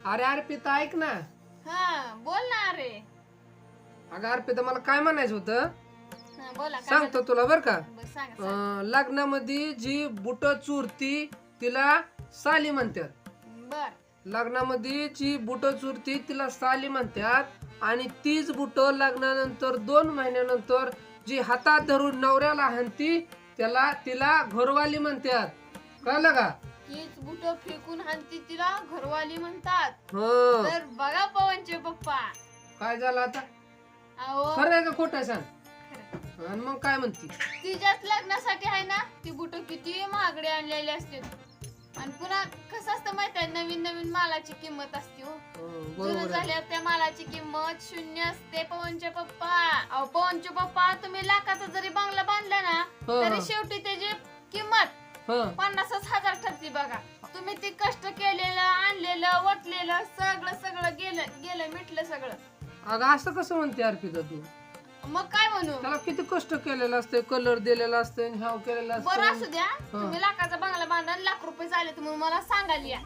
अरे अर्पिता ऐक ना. हा बोल ना अरे. अगं अर्पिता मला काय म्हणायचं होतं? हा, बोला काय सांगतो तुला बर का? म्हणता? बरं, सांगा सांगा. अं, लग्नामध्ये जी बुट चुरती तिला साली म्हणतात बर. लग्नामध्ये जी बुट चुरती तिला साली म्हणतात आणि तीच बुट लग्नानंतर दोन महिन्यानंतर जी हातात धरून नवऱ्याला हाणती त्याला तिला घरवाली म्हणतात कळलं का? तीच बुट फेकून हाणती तिला घरवाली म्हणतात. हं. तर बघा पवनचे पप्पा. काय झालं आता? अहो. खरं आहे का खोटं आहे सांग? खरं. आणि मग काय म्हणती? तिच्याच लग्नासाठी आहे ना ती बुट किती महागडे आणलेली असते. आणि पुन्हा कसं असतं माहीत आहे? नवीन नवीन मालाची किंमत असते हो. हं, जुनं बरोबर आहे. झाल्यावर त्या मालाची किंमत शून्य असते पवनचे पप्पा. अहो पवनचे पप्पा तुम्ही लाखाचा जरी बंगला बांधला ना हं, तरी हं. शेवटी त्याची किंमत हं. पन्नासच हजार ठरते बघा. तुम्ही ते कष्ट केलेलं आणलेलं वटलेलं सगळं सगळं गेलं गेलं मिटलं सगळं. अगं असं कसं म्हणते अर्पिता तू? मग काय म्हणू? त्याला किती कष्ट केलेलं असते कलर दिलेला असते ह्याव केलेला बरं असते असू द्या. तुम्ही लाखाचा बंगला बांधा आणि लाख रुपये झाले तर मग मला सांगाल या.